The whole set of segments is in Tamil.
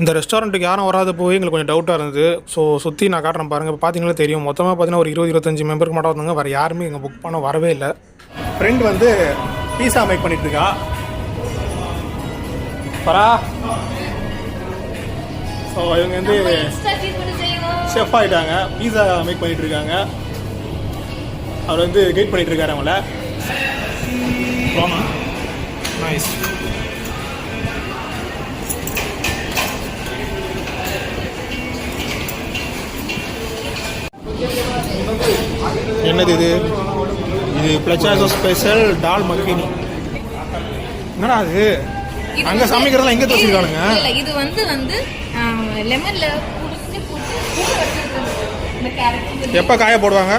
இந்த ரெஸ்டாரண்ட்டுக்கு யாரும் வராத போய் எங்களுக்கு கொஞ்சம் டவுட்டாக இருந்தது. ஸோ சுற்றி நான் காட்டுறேன் பாருங்கள் இப்போ பார்த்தீங்களா தெரியும். மொத்தமாக பார்த்தீங்கன்னா ஒரு இருபது இருபத்தஞ்சு மெம்பருக்கு மட்டும் வந்தாங்க. வேறு யாருமே இங்கே புக் பண்ண வரவே இல்லை. ஃப்ரெண்ட் வந்து பீஸா மேக் பண்ணிட்டு இருக்கா? பரா. ஸோ இவங்க வந்து செஃப் ஆகிட்டாங்க பீஸா மேக் பண்ணிட்டு இருக்காங்க. அவர் வந்து கைட் பண்ணிட்டு இருக்காரு அவங்கள. நைஸ் என்னது இது? இது பிளச்சாசோ ஸ்பெஷல் டால் மக்கினி என்னடா அது? அங்க சமைக்கிறதெல்லாம் எங்க வச்சிருக்கானுங்க இல்ல இது வந்து வந்து லெமன்ல புடிச்சு போட்டு எப்போ காய போடுவாங்க?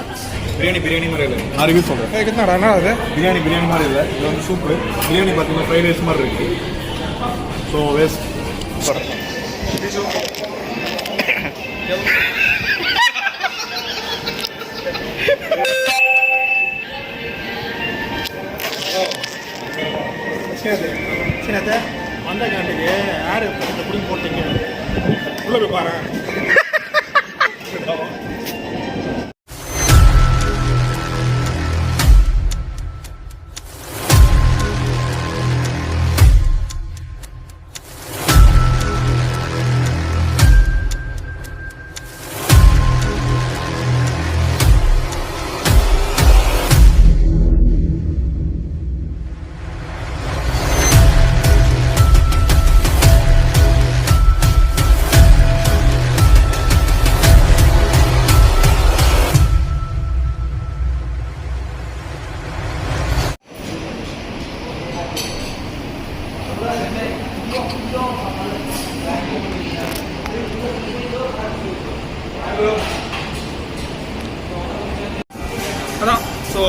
பிரியாணி பிரியாணி மாதிரி இல்லை. நான் ரிவ்யூ சொல்கிறேன் என்னடா என்ன அது? பிரியாணி பிரியாணி மாதிரி இல்லை. இது வந்து சூப்பு பிரியாணி பார்த்தீங்கன்னா ஃப்ரைட் ரைஸ் மாதிரி இருக்கு. ஸோ வேஸ்ட் சரி சரி வந்த காண்டுக்கு யார் இந்த போட்டீங்க உள்ள போய் பாரு.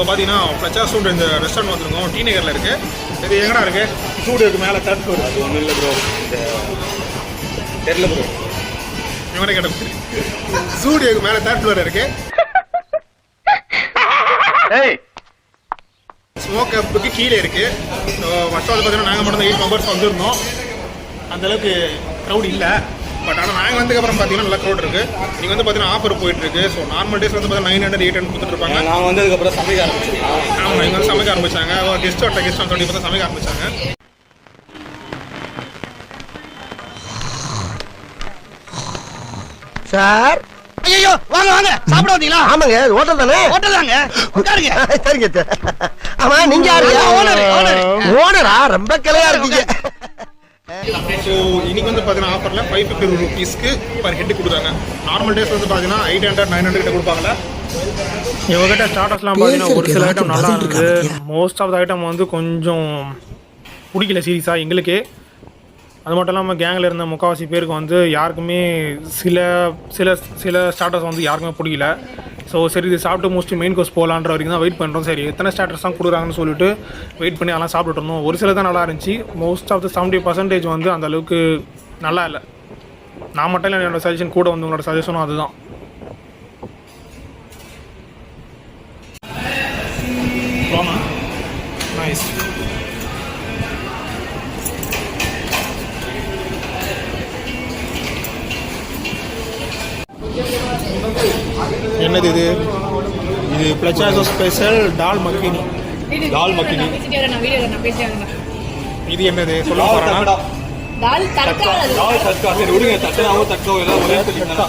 பார்த்தீங்கன்னா ஃப்ளச்சா சூட் இந்த ரெஸ்டாரண்ட் வந்திருக்கோம் டி நகரில் இருக்கு. இது எங்கடா இருக்கு? சூடுக்கு மேலே தேர்ட் ஃப்ளோர் அது ஒன்றும் இல்லை ப்ரோ தெரியல ப்ரோ இவனே கிடக்கு சூடியோக்கு மேலே தேர்ட் ஃப்ளோர் இருக்கு. ஸ்மோக் அப்புக்கு கீழே இருக்கு. ஸோ ஃபஸ்ட்டு வந்து பார்த்தீங்கன்னா நாங்கள் மட்டும் எயிட் மெம்பர்ஸ் வந்திருந்தோம். அந்த அளவுக்கு க்ரௌட் இல்லை. பட் ஆனால் நாங்கள் வந்ததுக்கப்புறம் பார்த்தீங்கன்னா நல்லா க்ரௌட் இருக்கு. நீங்கள் வந்து பார்த்தீங்கன்னா ஆஃபர் போயிட்டு இருக்கு. ஸோ நார்மல் டேஸ் வந்து பார்த்தீங்கன்னா நைன் ஹண்ட்ரட் எயிட் ஹண்ட்ரட் கொடுத்துட்டு இருப்பாங்க. நான் வந்ததுக்கப்புறம் சமைக்க ஆரம்பிச்சேன் ஆமாம் இங்கே வந்து சமைக்க ஆரம்பிச்சாங்க. கெஸ்ட் வட்ட கெஸ்ட் வந்து பார்த்தா சமைக்க ஆரம்பிச்சாங்க. சார் ஐயோ வாங்க வாங்க. சாப்பிட வந்தீங்களா? ஆமாங்க ஹோட்டல் தானே? ஹோட்டல் தாங்க. உட்காருங்க. சரிங்க சார். ஆமா நீங்க யாரு. ஓனரா ரொம்ப கிளையா இருக்கீங்க. ஸோ இன்னைக்கு வந்து பார்த்தீங்கன்னா ஆஃபரில் ஃபைவ் ஃபிஃப்டி ருபீஸ்க்கு பர் ஹெட் கொடுத்தாங்க நார்மல் டேஸ் வந்து பார்த்தீங்கன்னா எயிட் ஹண்ட்ரட் நைன் ஹண்ட்ரட் கொடுப்பாங்களா இவங்ககிட்ட ஸ்டார்டர்ஸ்லாம் பார்த்தீங்கன்னா ஒரு சில ஐட்டம் நல்லா இருந்தது மோஸ்ட் ஆஃப் த ஐட்டம் வந்து கொஞ்சம் பிடிக்கல சீரியஸாக எங்களுக்கே. அது மட்டும் இல்லாமல் கேங்கில் இருந்த முக்கால்வாசி பேருக்கு வந்து யாருக்குமே சில சில சில ஸ்டார்டர்ஸ் வந்து யாருக்குமே பிடிக்கல. ஸோ சரி இது சாப்பிட்டு மோஸ்ட்லி மெயின் கோர்ஸ் போகலான்ற வரைக்கும் தான் வெயிட் பண்ணுறோம் சரி எத்தனை ஸ்டார்டர்ஸ் தான் கொடுக்குறாங்கன்னு சொல்லிட்டு வெயிட் பண்ணி அதெல்லாம் சாப்பிட்டுட்டு இருந்தோம். ஒரு சில தான் நல்லா இருந்துச்சு. Most of the seventy percentage வந்து அந்த அளவுக்கு நல்லா இல்லை. நான் மட்டும் இல்லை என்னோட சஜஷன் கூட வந்து உங்களோட சஜஷனும் அதுதான். நைஸ் என்னது இது இது பிளச்சாசோ ஸ்பெஷல் டால் மக்கினி தால் மக்கினி. நான் வீடியோ நான் பேசுறேன் இது என்னது சொல்ல போறானா தால் தற்கால தால் தட்கா சரி விடுங்க தட்டனாவும் தட்கோ எல்லாம் ஒரே சொல்லிங்கன்னா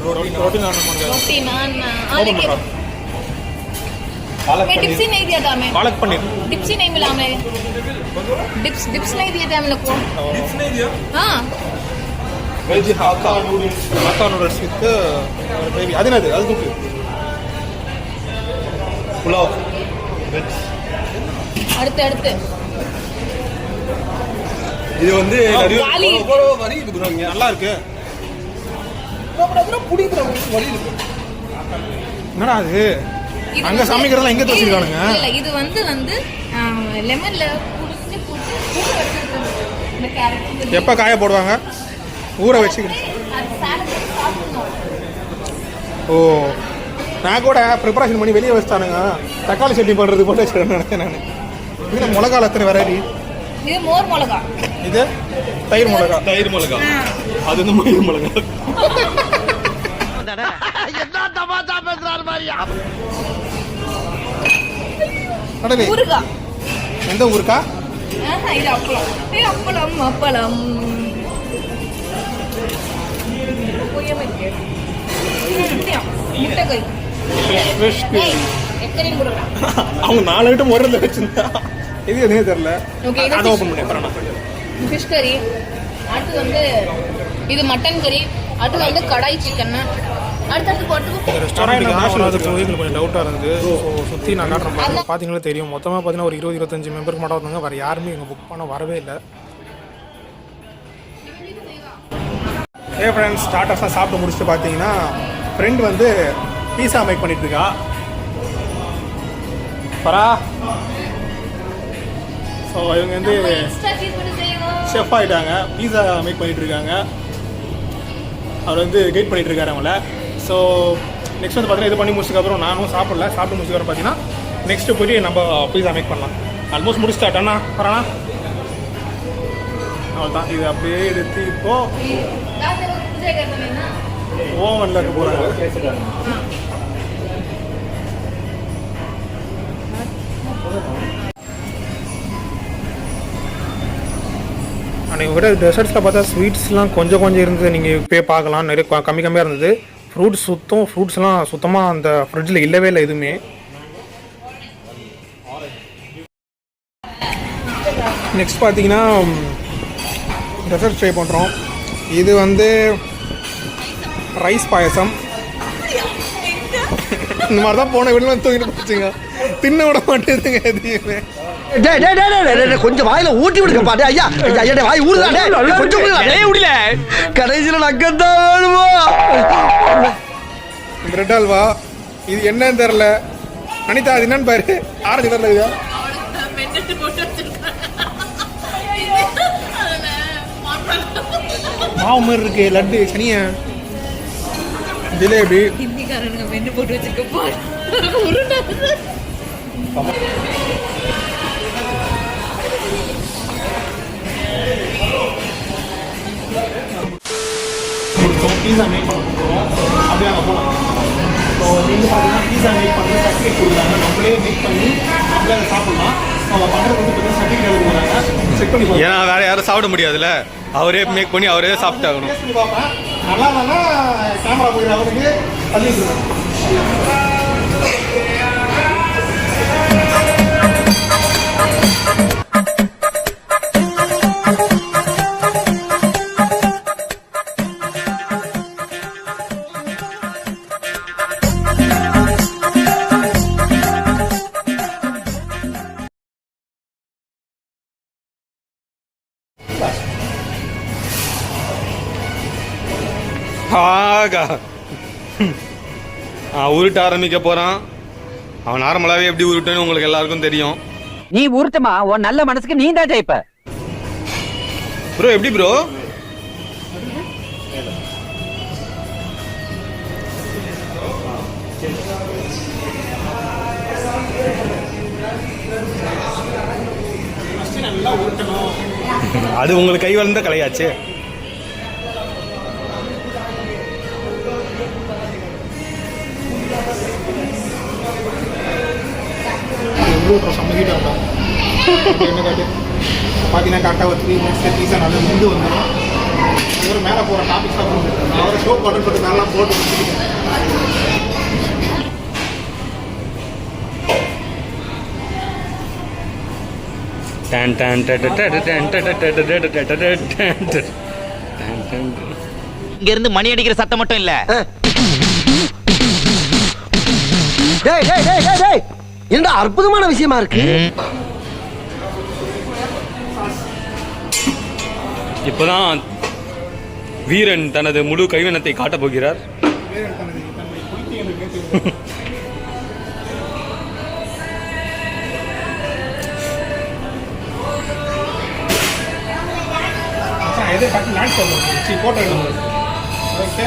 रोटी नान मन गया रोटी नान हाँ लेकिन பாலக் मैं பன்னீர் डिप्स ही नहीं दिया था हमें पालक पनीर डिप्स ही नहीं मिला हमें डिप्स डिप्स नहीं दिए थे हम लोग को हाँ வெஜ் ஹாக்கா நூடுல்ஸ். மக்கா நூடுல்ஸ் வித் பேபி அது என்னது? அது தூக்கு. புலாவ். வெஜ். அடுத்து அடுத்து. இது வந்து வரி இது bro இங்க நல்லா இருக்கு. என்னடா அது? அங்க சமைக்கிறதெல்லாம் எங்க வச்சிருக்கானுங்க இல்ல இது வந்து வந்து லெமன்ல புடிச்சு போட்டு எப்போ காய போடுவாங்க? ஊற வச்சு அது salad வச்சு சாப்பிடணும் ஓ நான் கூட ப்ரிப்பரேஷன் பண்ணி வெளியே வச்சுட்டானுங்க. தக்காளி சட்னி பண்ணுறது போட்டு வச்சுருக்கேன் நினைச்சேன் நான். இது மிளகால எத்தனை வெரைட்டி இது மோர் மிளகா. இது? தயிர் மிளகா. தயிர் மிளகா. அது வந்து மயிர் மிளகா. என்ன தமாஷா பேசுறாரு மாதிரியா கடலை ஊறுகாய். எந்த ஊருக்கா இது அப்பளம். அப்பளம் அப்பளம். அவங்க நாலு ஐட்டம் ஒரு வச்சிருந்தா இது எதுவுமே தெரியல அதை ஓப்பன் பண்ணி அப்புறம் ஃபிஷ் கறி அடுத்து வந்து இது மட்டன் கறி அடுத்து வந்து கடாய் சிக்கன் வரதுக்கு எங்களுக்கு கொஞ்சம் டவுட்டாக இருந்தது ஸோ சுற்றி நான் காட்டுறேன் பார்த்தீங்களா தெரியும் மொத்தமாக பார்த்தீங்கன்னா ஒரு இருபது இருபத்தஞ்சு மெம்பருக்கு மட்டும் வந்தாங்க வேறு யாருமே இங்கே புக் பண்ண வரவே இல்லை ஏ ஃப்ரெண்ட்ஸ் ஸ்டார்டர்ஸ்லாம் சாப்பிட்டு முடிச்சுட்டு பார்த்தீங்கன்னா ஃப்ரெண்ட் வந்து பீஸா மேக் பண்ணிட்டு இருக்கா. பரா. ஸோ இவங்க வந்து செஃப் ஆகிட்டாங்க பீஸா மேக் பண்ணிட்டு இருக்காங்க. அவர் வந்து கைட் பண்ணிட்டு இருக்காரு அவங்கள. ஸோ நெக்ஸ்ட் வந்து பார்த்தீங்கன்னா இது பண்ணி முடிச்சதுக்கப்புறம் நானும் சாப்பிடல. சாப்பிட்டு முடிச்சதுக்கப்புறம் பார்த்தீங்கன்னா நெக்ஸ்ட்டு போயிட்டு நம்ம பீஸா மேக் பண்ணலாம். ஆல்மோஸ்ட் முடிச்சிட்டாட்டா பரானா அவ்வளோதான் இது அப்படியே எடுத்து இப்போ ஓவனில் இருக்க போகிறாங்க அன்றைக்கி விட டெசர்ட்ஸில் பார்த்தா ஸ்வீட்ஸ்லாம் கொஞ்சம் கொஞ்சம் இருந்தது. நீங்கள் போய் பார்க்கலாம். நிறைய கம்மி கம்மியாக இருந்தது. ஃப்ரூட்ஸ் சுத்தம் ஃப்ரூட்ஸ்லாம் சுத்தமாக அந்த ஃப்ரிட்ஜில் இல்லவே இல்லை எதுவுமே. நெக்ஸ்ட் பார்த்தீங்கன்னா டெசர்ட் ட்ரை பண்ணுறோம் இது வந்து ரைஸ் பாயசம். இந்த மாதிரி தான் போன வீட்டில் தூக்கிட்டு போச்சுங்க. தின்ன விட மாட்டேதுங்க எதையுமே. டேய் டேய் டேய் டேய், டேய், டேய், கொஞ்சம் வாயில ஊட்டி விடுங்கப்பா டேய் ஐயா ஐயா, வாய் ஊறுதா டேய் டேய், கொஞ்சம் விடல கடைசியில நக்கத்தான் வேணுமா? பிரெட் அல்வா இது என்னன்னு தெரில அனிதா அது என்னன்னு பாரு. ஆரஞ்சு கலர்ல இதா மாவு மாதிரி இருக்கு லட்டு சனியா ஜிலேபி. ஹிந்திக்காரனுங்க மென்னு போட்டு வச்சிருக்க கொடுத்தோம் பீஸா மேக் பண்ண போகிறோம் அப்படியே அங்கே போகலாம் ஸோ வந்து பார்த்தீங்கன்னா பீஸா மேக் பண்ணி சர்டிஃபிகேட் கொடுக்குறாங்க. நம்மளே மேக் பண்ணி நம்மளே அதை சாப்பிடலாம். ஏன்னா வேற யாரும் சாப்பிட முடியாதுல்ல. அவரே மேக் பண்ணி அவரே சாப்பிட்டாகணும் நல்லா கேமரா போய் அவருக்கு அவன் உருட்ட ஆரம்பிக்க போறான். அவன் நார்மலாவே எப்படி உருட்டுன்னு உங்களுக்கு எல்லாருக்கும் தெரியும். நீ உருட்டுமா? உன் நல்ல மனசுக்கு நீ தான் ஜெயிப்ப. ப்ரோ எப்படி ப்ரோ அது உங்களுக்கு கை வளர்ந்த கலையாச்சு எவ்வளோ செம்ம ஹீட்டாக இருக்கும் என்ன காட்டு பார்த்தீங்கன்னா கரெக்டாக ஒரு த்ரீ மினிட்ஸ் பீஸாக நல்லா முந்து வந்துடும் ஒரு மேலே போகிற டாபிக்ஸ் தான் நான் அவரை ஷோ ஆர்டர் போட்டு நல்லா போட்டு இங்க இருந்து மணி அடிக்கிற சத்தம் மட்டும் இல்ல டேய் டேய் டேய் டேய் டேய். என்னடா அற்புதமான விஷயமா இருக்கு? இப்போதான் வீரன் தனது முழு கைவனத்தை காட்டப் போகிறார். எது ஓகே.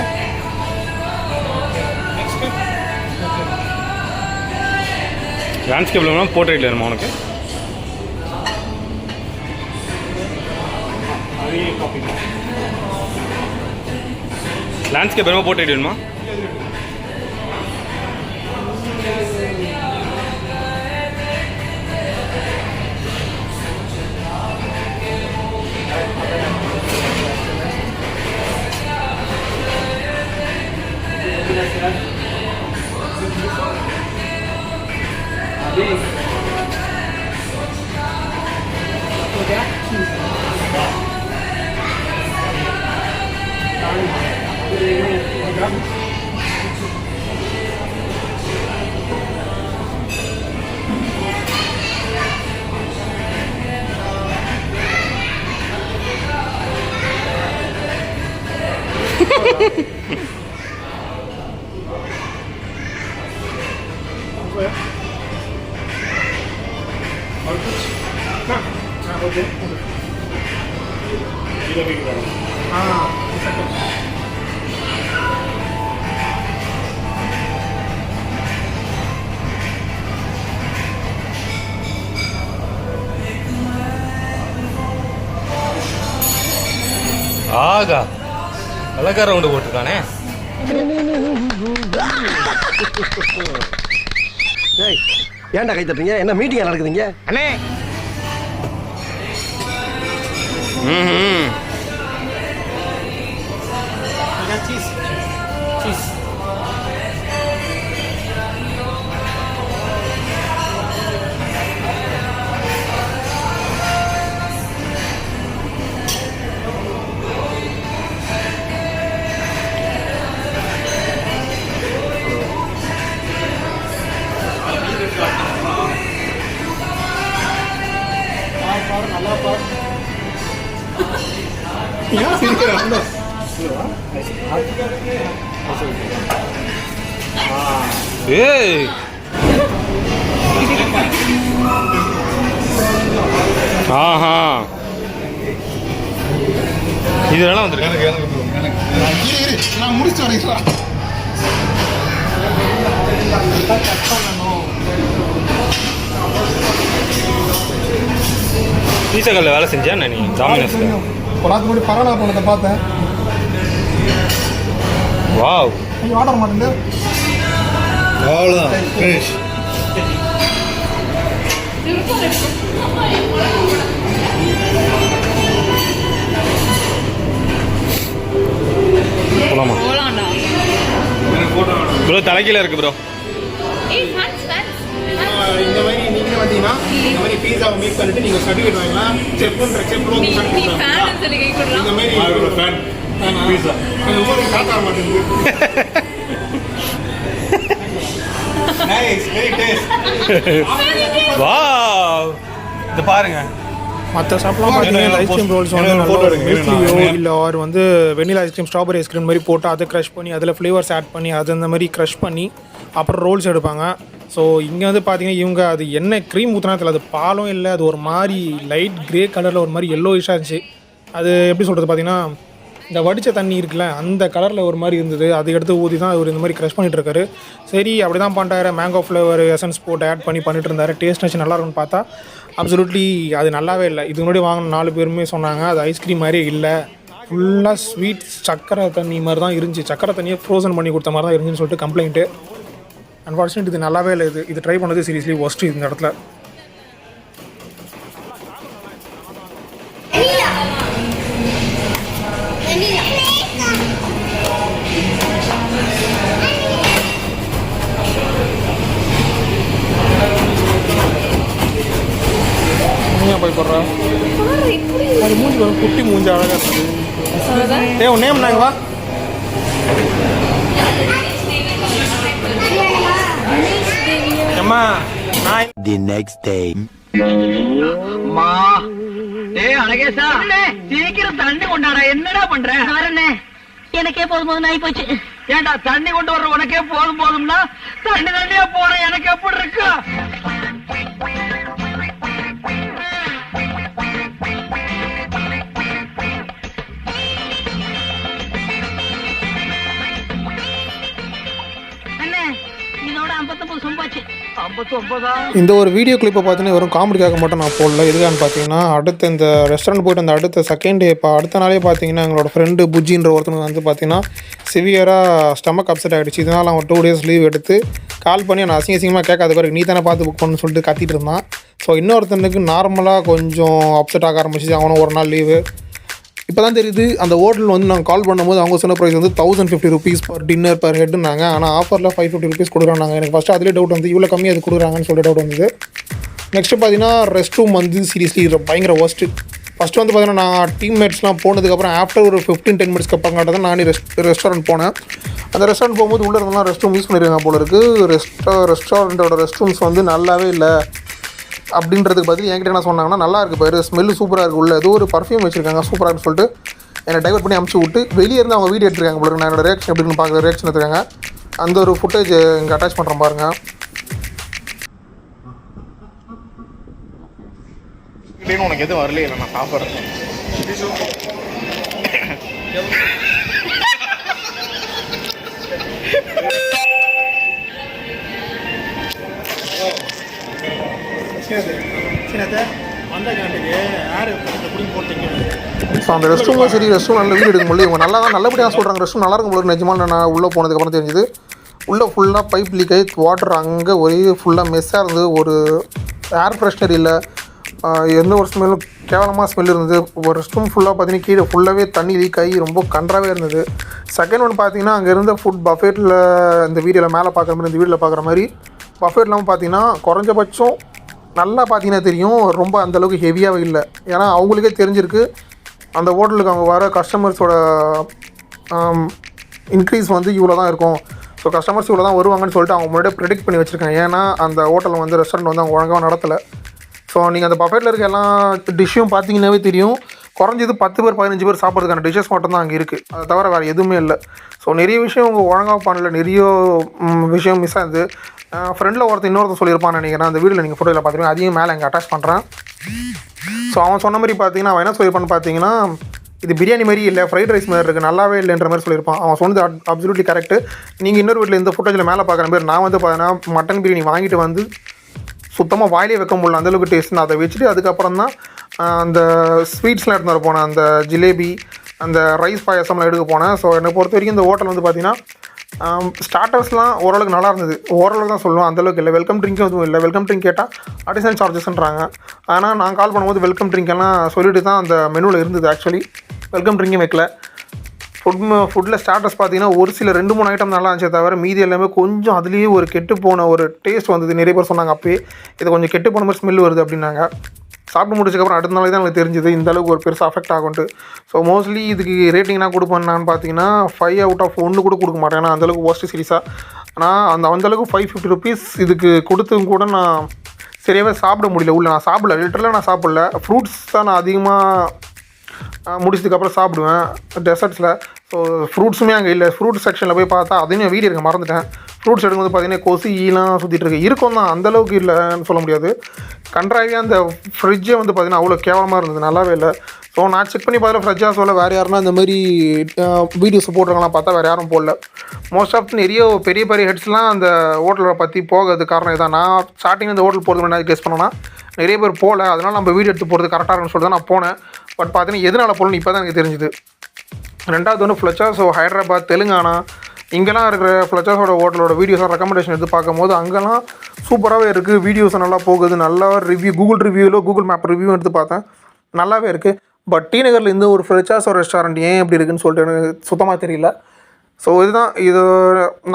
லேண்ட்ஸ்கேப்பில் வேணும் போர்ட்ரேட்டில் வேணுமா உனக்கு? லேண்ட்ஸ்கேப் வேணுமா போர்ட்ரேட் வேணுமா? வேணுமா ஆகா. அழகா ரவுண்டு போட்டிருக்கானே. ஏய் ஏன்டா கை தட்டுறீங்க என்ன மீட்டிங் நடக்குதுங்க? அண்ணே. ஏன் சிரிக்கிறான் ஏய் ஆஹா இது வேணா வந்துருக்கு இரு இரு நான் முடிச்சு வரீங்களா பீசா வேலை செஞ்சியா? என்ன நீ டாமினோஸ்ல நாள் முன்னாடி பரவாயில்ல போனதை பார்த்தேன். வாவ். ஐயோ ஆர்டர் மாட்டேன் அவ்வளோதான் ஃபினிஷ் போலாமா? ப்ரோ தலைக்கீழ இருக்கு ப்ரோ. இந்த மாதிரி வந்தீங்கன்னா இந்த மாதிரி பீஸாவை மேக் பண்ணிட்டு நீங்க சர்டிஃபிகேட் வாங்கலாம் கை கொடுறா இந்த மாதிரி அவரோட ஃபேன் பீஸா அந்த ஊருக்கு காட்ட மாட்டேங்குது நைஸ் வெரி டேஸ்ட் வாவ் இது பாருங்க. மற்ற ஷாப்லாம் பார்த்தீங்கன்னா ஐஸ்கிரீம் ரோல்ஸ் வந்து. மில்க்லியோ இல்லை ஆர் வந்து வெனிலா ஐஸ்கிரீம் ஸ்ட்ராபெரி ஐஸ்கிரீம் மாதிரி போட்டு அதை க்ரஷ் பண்ணி அதில் ஃப்ளேவர்ஸ் ஆட் பண்ணி அது அந்த மாதிரி க்ரஷ் பண்ணி அப்புறம் ரோல்ஸ் எடுப்பாங்க. ஸோ இங்கே வந்து பார்த்தீங்கன்னா இவங்க அது என்ன க்ரீம் ஊற்றினா தெரியல. அது பாலும் இல்லை அது ஒரு மாதிரி லைட் கிரே கலரில் ஒரு மாதிரி எல்லோயிஷாக இருந்துச்சு. அது எப்படி சொல்கிறது பார்த்தீங்கன்னா இந்த வடித்த தண்ணி இருக்குல்ல அந்த கலரில் ஒரு மாதிரி இருந்தது. அதை எடுத்து ஊற்றி தான் அவர் இந்த மாதிரி க்ரஷ் பண்ணிகிட்டு இருக்காரு. சரி அப்படி தான் பண்ணிட்டாரு. மேங்கோ ஃப்ளேவர் எசன்ஸ் போட்டு ஆட் பண்ணி பண்ணிட்டு இருந்தார். டேஸ்ட் வச்சு நல்லா இருக்கும்னு பார்த்தா அப்சலூட்லி அது நல்லாவே இல்லை. இது முன்னாடி வாங்கின நாலு பேருமே சொன்னாங்க அது ஐஸ்கிரீம் மாதிரியே இல்லை. ஃபுல்லாக ஸ்வீட் சக்கரை தண்ணி மாதிரி தான் இருந்துச்சு. சக்கரை தண்ணியை ஃப்ரோசன் பண்ணி கொடுத்த மாதிரி தான் இருந்துச்சுன்னு சொல்லிட்டு கம்ப்ளைண்ட்டு அன்ஃபார்ச்சுனேட் இது நல்லாவே இல்லை. இது இது ட்ரை பண்ணது சீரியஸ்லி ஒஸ்ட்டு இந்த இடத்துல. நீயா போய் போடுறா. அது மூஞ்சி குட்டி மூஞ்சி அழகாக இருக்குது. ஏ உன் நேம் நாங்கள் வா. அம்மா நான் தி நெக்ஸ்ட் டே ஏய் அழகேசா. சீக்கிரம் தண்ணி கொண்டாடா. என்னடா பண்ற? வரண்ணே எனக்கே போதும் போதும் ஆகி போச்சு ஏன்டா தண்ணி கொண்டு வர்ற உனக்கே போதும் போதும்னா தண்ணி தண்ணியா போற. எனக்கு எப்படி இருக்கு? அண்ணே இதோட ஐம்பத்தொன்பது வருஷம் போச்சு. ஐம்பத்தி ஒன்பதா இந்த ஒரு வீடியோ கிளிப்பை பார்த்தீங்கன்னா வெறும் காமெடிக்காக மட்டும் நான் போடல. எதுக்கான்னு பார்த்தீங்கன்னா அடுத்த இந்த ரெஸ்டாரண்ட் போயிட்டு அந்த அடுத்த செகண்ட் டே இப்போ அடுத்த நாளே பார்த்தீங்கன்னா எங்களோட ஃப்ரெண்டு புஜின்ற ஒருத்தனுக்கு வந்து பார்த்தீங்கன்னா சிவியராக ஸ்டமக் அப்செட் ஆகிடுச்சு இதனால் அவன் டூ டேஸ் லீவ் எடுத்து கால் பண்ணி நான் அசிங்க அசிங்கமாக கேட்காத பிறகு நீ தானே பார்த்து புக் பண்ணணும்னு சொல்லிட்டு கத்திட்டு இருந்தான். ஸோ இன்னொருத்தனுக்கு நார்மலாக கொஞ்சம் அப்செட் ஆக ஆரம்பிச்சிச்சு. அவனும் ஒரு நாள் லீவு இப்போ தான் தெரியுது அந்த ஹோட்டல் வந்து நாங்கள் கால் பண்ணும்போது அவங்க சொன்ன ப்ரைஸ் வந்து thousand fifty rupees per dinner per ஹெட்னாங்க ஆனால் ஆஃபரில் ஃபைவ் ஃபிஃப்டி ருபீஸ் கொடுக்குறாங்க எனக்கு ஃபஸ்ட்டு அதிலே டவுட் வந்து இவ்வளோ கம்மியாக அது கொடுக்குறாங்கன்னு சொல்லி டவுட் வந்தது. நெக்ஸ்ட்டு பார்த்தீங்கன்னா ரெஸ்ட் ரூம் வந்து சீரியஸ்லி பயங்கர ஒஸ்ட்டு ஃபஸ்ட்டு வந்து பார்த்தீங்கன்னா நான் டீம்மேட்ஸ்லாம் போனதுக்கப்புறம் ஆஃப்டர் ஒரு ஃபிஃப்டீன் டென் மினிட்ஸ்க்கு அப்புறம் தான் நானே ரெஸ்ட் ரெஸ்டாரண்ட் போனேன். அந்த ரெஸ்டாரண்ட் போகும்போது உள்ளே இருந்தெல்லாம் ரெஸ்ட் ரூம் யூஸ் பண்ணியிருக்காங்க போல இருக்குது ரெஸ்டா ரெஸ்டாரண்ட்டோட ரெஸ்ட் ரூம்ஸ் வந்து நல்லாவே இல்லை. அப்படின்றதுக்கு பதில் என்கிட்ட என்ன சொன்னாங்கன்னா நல்லா இருக்கு பாரு ஸ்மெல்லு சூப்பராக இருக்கு உள்ள. ஏதோ ஒரு பர்ஃப்யூம் வச்சிருக்காங்க சூப்பராக இருக்குன்னு சொல்லிட்டு என்னை டைவர்ட் பண்ணி அமுச்சு விட்டு வெளியே இருந்து அவங்க வீடியோ எடுத்துருக்காங்க இருக்கு. நான் என்னோட ரியாக்ஷன் எப்படின்னு பார்க்குற ரியாக்ஷன் எடுத்துருக்காங்க. அந்த ஒரு ஃபுட்டேஜ் இங்கே அட்டாச் பண்ணுறேன் பாருங்க. இப்படின்னு உனக்கு எதுவும் வரலையே இல்லை நான் சாப்பிட்றேன். ஸோ அந்த ரெஸ்ட் ரூமில் சரி ரெஸ்ட் ரூம் நல்ல வீடு எடுக்க முடியல இவங்க நல்லா தான் நல்லபடியாக சொல்கிறாங்க ரெஸ்ட் ரூம் நல்லா இருக்கும் போல இருக்கு. நிஜமா நான் உள்ளே போனதுக்கப்புறம் தெரிஞ்சுது. உள்ளே ஃபுல்லாக பைப் லீக் ஆகி வாட்டர் அங்கே ஒரே ஃபுல்லாக மெஸ்ஸாக இருந்தது. ஒரு ஏர் ஃப்ரெஷ்னர் இல்லை எந்த ஒரு ஸ்மெல்லும் கேவலமாக ஸ்மெல் இருந்தது. ஒரு ரெஸ்ட் ரூம் ஃபுல்லாக பார்த்தீங்கன்னா கீழே ஃபுல்லாகவே தண்ணி லீக் ஆகி ரொம்ப கன்றாவே இருந்தது. செகண்ட் ஒன் பார்த்தீங்கன்னா அங்கே இருந்த ஃபுட் பஃபேட்டில் இந்த வீடியோவில் மேலே பார்க்குற மாதிரி இந்த வீடியோவில் பார்க்குற மாதிரி பஃபேட்லாம் பார்த்தீங்கன்னா குறைஞ்சபட்சம் நல்லா பார்த்தீங்கன்னா தெரியும். ரொம்ப அந்தளவுக்கு ஹெவியாகவே இல்லை. ஏன்னா அவங்களுக்கே தெரிஞ்சிருக்கு. அந்த ஹோட்டலுக்கு அவங்க வர கஸ்டமர்ஸோட இன்க்ரீஸ் வந்து இவ்வளோ தான் இருக்கும். ஸோ கஸ்டமர்ஸ் இவ்வளோ தான் வருவாங்கன்னு சொல்லிட்டு அவங்க முன்னாடியே ப்ரெடிக்ட் பண்ணி வச்சுருக்காங்க. ஏன்னா அந்த ஹோட்டலில் வந்து ரெஸ்டாரண்ட் வந்து அவங்க ஒழுங்காக நடத்தலை. ஸோ நீங்கள் அந்த பஃபேட்டில் இருக்க எல்லா டிஷ்ஷும் பார்த்தீங்கன்னாவே தெரியும். குறைஞ்சது பத்து பேர் பதினஞ்சு பேர் சாப்பிட்றதுக்கான டிஷ்ஷஸ் மட்டும் தான் அங்கே இருக்குது அதை தவிர வேறு எதுவுமே இல்லை. ஸோ நிறைய விஷயம் அவங்க ஒழுங்காக பண்ணல. நிறைய விஷயம் மிஸ் ஆகுது. ஃப்ரெண்டில் ஒருத்தர் இன்னொருத்தர் சொல்லியிருப்பான்னு நினைக்கிறேன். அந்த வீடியோவில் நீங்கள் ஃபோட்டோவில் பார்த்துருங்க அதையும் மேலே இங்கே அட்டாச் பண்ணுறேன் ஸோ அவன் சொன்ன மாதிரி பார்த்தீங்கன்னா அவன் என்ன சொல்லியிருப்பான்னு பார்த்தீங்கன்னா இது பிரியாணி மாதிரி இல்லை ஃப்ரைட் ரைஸ் மாதிரி இருக்குது நல்லாவே இல்லைன்ற மாதிரி சொல்லியிருப்பான். அவன் சொன்னது அப்சல்யூட்லி கரெக்ட் நீங்கள் இன்னொரு வீட்டில் இந்த ஃபுட்டேஜில் மேலே பார்க்குற மாதிரி நான் வந்து பார்த்தீங்கன்னா மட்டன் பிரியாணி வாங்கிட்டு வந்து சுத்தமாக வாயிலே வைக்க முடியல. அந்தளவுக்கு டேஸ்ட் நான் அதை வச்சுட்டு அதுக்கப்புறம் தான் அந்த ஸ்வீட்ஸ்லாம் எடுத்து வர போனேன். அந்த ஜிலேபி அந்த ரைஸ் பாயசம்லாம் எடுக்க போனேன். ஸோ என்னை பொறுத்த வரைக்கும் இந்த ஹோட்டல் வந்து பார்த்தீங்கன்னா ஸ்டார்டர்ஸ்லாம் ஓரளவுக்கு நல்லா இருந்தது. ஓரளவுக்கு தான் சொல்லுவோம் அந்தளவுக்கு இல்லை. வெல்கம் ட்ரிங்க்கும் எதுவும் இல்லை. வெல்கம் ட்ரிங்க் கேட்டால் அடிஷனல் சார்ஜஸ்ன்றாங்க ஆனால் நான் கால் பண்ணும்போது வெல்கம் ட்ரிங்க் எல்லாம் சொல்லிட்டு தான் அந்த மெனுவில் இருந்தது ஆக்சுவலி வெல்கம் ட்ரிங்கும் வைக்கல. ஃபுட் ஃபுட்டில் ஸ்டார்டர்ஸ் பார்த்தீங்கன்னா ஒரு சில ரெண்டு மூணு ஐட்டம் நல்லா இருந்துச்சே தவிர மீதி எல்லாமே கொஞ்சம் அதுலேயே ஒரு கெட்டு போன ஒரு டேஸ்ட் வந்தது. நிறைய பேர் சொன்னாங்க அப்போயே இது கொஞ்சம் கெட்டு போன மாதிரி ஸ்மெல் வருது அப்படின்னாங்க. சாப்பிட்டு முடிச்சதுக்கப்புறம் அடுத்த நாளே தான் எனக்கு தெரிஞ்சது. இந்த அளவுக்கு ஒரு பெருசாக அஃபெக்ட் ஆகும்ட்டு ஸோ மோஸ்ட்லி இதுக்கு ரேட்டிங் என்ன கொடுப்பேன் நான் பார்த்தீங்கன்னா ஃபைவ் அவுட் ஆஃப் ஒன்று கூட கொடுக்க மாட்டேன். ஏன்னா அந்தளவுக்கு ஒஸ்ட் சீரிஸாக ஆனால் அந்த அந்தளவுக்கு ஃபைவ் ஃபிஃப்டி ருபீஸ் இதுக்கு கொடுத்தும் கூட நான் சரியாகவே சாப்பிட முடியல. உள்ள நான் சாப்பிடல. லிட்டரலாக நான் சாப்பிடல. ஃப்ரூட்ஸ் தான் நான் அதிகமாக முடிச்சதுக்கப்புறம் சாப்பிடுவேன். டெசர்ட்ஸில் ஸோ ஃப்ரூட்ஸுமே அங்கே இல்லை. ஃப்ரூட் செக்ஷனில் போய் பார்த்தா அதையும் வீடியோ இருக்க. மறந்துட்டேன். ஃப்ரூட்ஸ் எடுக்கும்போது பார்த்தீங்கன்னா கொசு ஈலாம் சுற்றிட்டு இருக்கு. இருக்கும் தான். அந்தளவுக்கு இல்லைன்னு சொல்ல முடியாது. கன்றாவே அந்த ஃப்ரிட்ஜே வந்து பார்த்தீங்கன்னா அவ்வளோ கேவலமாக இருந்தது. நல்லாவே இல்லை. ஸோ நான் செக் பண்ணி பார்த்தா ஃப்ரிட்ஜாக சொல்ல வேறு யாருன்னா இந்த மாதிரி வீடியோஸ் போடுறாங்களா பார்த்தா வேறு யாரும் போடல. மோஸ்ட் ஆஃப் நிறைய பெரிய பெரிய ஹெட்ஸ்லாம் அந்த ஹோட்டலை பற்றி போகிறது காரணம் இதான் நான் ஸ்டார்டிங் இந்த ஹோட்டல் போகிறது என்ன கெஸ் பண்ணேன்னா நிறைய பேர் போகல அதனால் நம்ம வீடியோ எடுத்து போகிறது கரெக்டாக இருக்குன்னு சொல்லிட்டு தான் நான் போனேன். பட் பார்த்தீங்கன்னா எதனால் போகலன்னு இப்போ தான் எனக்கு தெரிஞ்சுது. ரெண்டாவது ஒன்று ஃப்ளச்சர்ஸ் ஹைதராபாத் தெலுங்கானா இங்கெல்லாம் இருக்கிற ஃப்ளச்சர்ஸோட ஹோட்டலோட வீடியோஸாக ரெக்கமெண்டேஷன் எடுத்து பார்க்கும்போது அங்கெல்லாம் சூப்பராகவே இருக்குது வீடியோஸ் நல்லா போகுது. நல்லா ரிவ்யூ கூகுள் ரிவ்யூவில் கூகுள் மேப் ரிவ்யூ எடுத்து பார்த்தேன். நல்லாவே இருக்குது பட் டி நகரில் இந்த ஒரு ஃப்ரெச்சாஸ் ஒரு ரெஸ்டாரண்ட் ஏன் இப்படி இருக்குன்னு சொல்லிட்டு எனக்கு சுத்தமாக தெரியல. ஸோ இதுதான் இது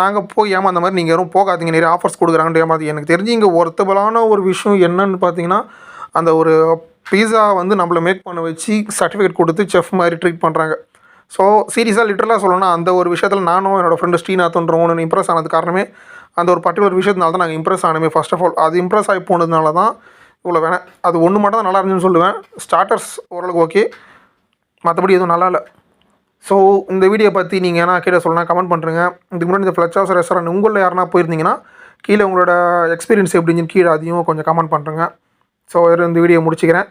நாங்கள் போய் ஏமாந்த மாதிரி நீங்கள் யாரும் போகாதீங்க. நிறைய ஆஃபர்ஸ் கொடுக்குறாங்கன்னு ஏமாதி எனக்கு தெரிஞ்சு இங்கே ஒருத்தபலான ஒரு விஷயம் என்னன்னு பார்த்தீங்கன்னா அந்த ஒரு பீஸா வந்து நம்மளை மேக் பண்ண வச்சு சர்டிஃபிகேட் கொடுத்து செஃப் மாதிரி ட்ரீட் பண்ணுறாங்க ஸோ சீரியஸாக லிட்டரலாக சொல்லணும்னா அந்த ஒரு விஷயத்தில் நானும் என்னோடய ஃப்ரெண்டு ஸ்ரீநாத்ன்றவனு இம்ப்ரெஸ் ஆனது காரணமே அந்த ஒரு பர்டிகுலர் விஷயத்தினால தான் நாங்கள் இம்ப்ரெஸ் ஆனமே ஃபர்ஸ்ட் ஆஃப் ஆல் அது இம்ப்ரெஸ் ஆகி போனதுனால தான் இவ்வளோ வேணாம் அது ஒன்று மட்டும் தான் நல்லா இருந்துச்சுன்னு சொல்லுவேன். ஸ்டார்டர்ஸ் ஓரளவுக்கு ஓகே மற்றபடி எதுவும் நல்லா இல்லை. ஸோ இந்த வீடியோ பற்றி நீங்கள் என்ன கீழே சொல்லலாம் கமெண்ட் பண்ணுறேங்க இதுக்கு முன்னாடி இந்த ஃப்ளச்சாஸ் ரெஸ்டாரண்ட் உங்களில் யாருனா போயிருந்தீங்கன்னா கீழே உங்களோட எக்ஸ்பீரியன்ஸ் எப்படின்னு கீழே அதையும் கொஞ்சம் கமெண்ட் பண்ணுறேங்க ஸோ இந்த வீடியோ முடிச்சுக்கிறேன்.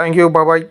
Thank you bye